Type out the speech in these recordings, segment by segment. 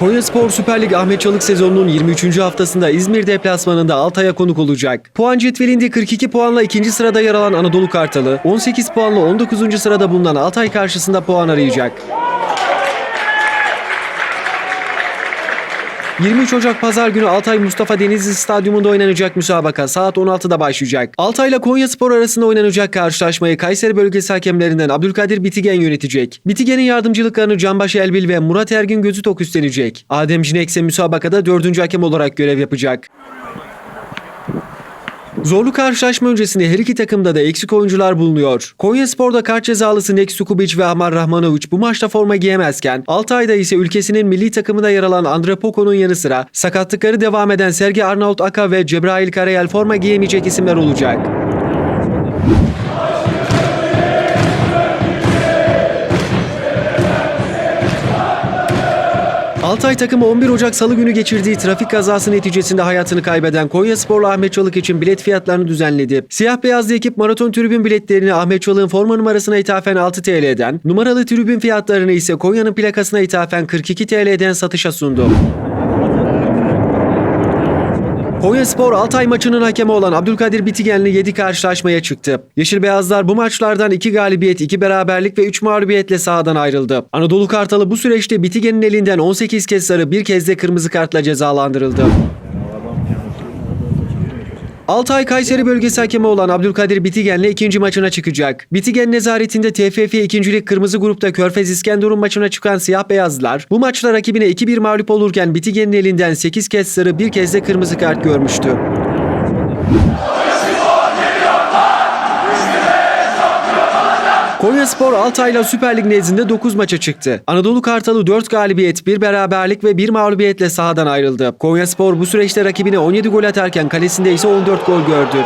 Konyaspor Süper Lig Ahmet Çalık sezonunun 23. haftasında İzmir deplasmanında Altay'a konuk olacak. Puan cetvelinde 42 puanla ikinci sırada yer alan Anadolu Kartalı, 18 puanla 19. sırada bulunan Altay karşısında puan arayacak. 23 Ocak Pazar günü Altay Mustafa Denizli Stadyumunda oynanacak müsabaka saat 16'da başlayacak. Altay ile Konyaspor arasında oynanacak karşılaşmayı Kayseri bölgesi hakemlerinden Abdülkadir Bitigen yönetecek. Bitigen'in yardımcılıklarını Canbaşı Elbil ve Murat Ergin Gözütok üstlenecek. Adem Cinek ise müsabakada 4. hakem olarak görev yapacak. Zorlu karşılaşma öncesinde her iki takımda da eksik oyuncular bulunuyor. Konyaspor'da kart cezalısı Nek Sukubic ve Amar Rahmanovic bu maçta forma giyemezken Altay'da ise ülkesinin milli takımında yer alan Andre Poco'nun yanı sıra sakatlıkları devam eden Sergi Arnaut Aka ve Cebrail Karayel forma giyemeyecek isimler olacak. Altay takımı 11 Ocak Salı günü geçirdiği trafik kazası neticesinde hayatını kaybeden Konyasporlu Ahmet Çalık için bilet fiyatlarını düzenledi. Siyah beyazlı ekip maraton tribün biletlerini Ahmet Çalık'ın forma numarasına ithafen 6 TL'den, numaralı tribün fiyatlarını ise Konya'nın plakasına ithafen 42 TL'den satışa sundu. Konyaspor Altay maçının hakemi olan Abdülkadir Bitigen'le 7 karşılaşmaya çıktı. Yeşil Beyazlar bu maçlardan 2 galibiyet, 2 beraberlik ve 3 mağlubiyetle sahadan ayrıldı. Anadolu Kartalı bu süreçte Bitigen'in elinden 18 kez sarı, bir kez de kırmızı kartla cezalandırıldı. Altay Kayseri bölgesi hakemi olan Abdülkadir Bitigen'le ikinci maçına çıkacak. Bitigen nezaretinde TFF 2. Lig Kırmızı Grup'ta Körfez İskenderun maçına çıkan siyah beyazlar bu maçta rakibine 2-1 mağlup olurken Bitigen'in elinden 8 kez sarı bir kez de kırmızı kart görmüştü. Konyaspor Altay'la Süper Lig nezdinde 9 maça çıktı. Anadolu Kartalı 4 galibiyet, 1 beraberlik ve 1 mağlubiyetle sahadan ayrıldı. Konyaspor bu süreçte rakibine 17 gol atarken kalesinde ise 14 gol gördü.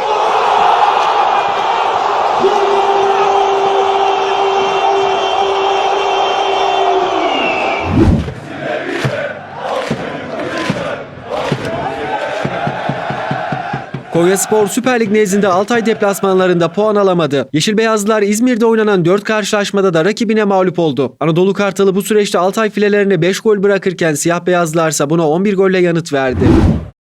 Konyaspor Süper Lig nezdinde Altay deplasmanlarında puan alamadı. Yeşil Beyazlılar İzmir'de oynanan 4 karşılaşmada da rakibine mağlup oldu. Anadolu Kartalı bu süreçte Altay filelerine 5 gol bırakırken Siyah Beyazlılar ise buna 11 golle yanıt verdi.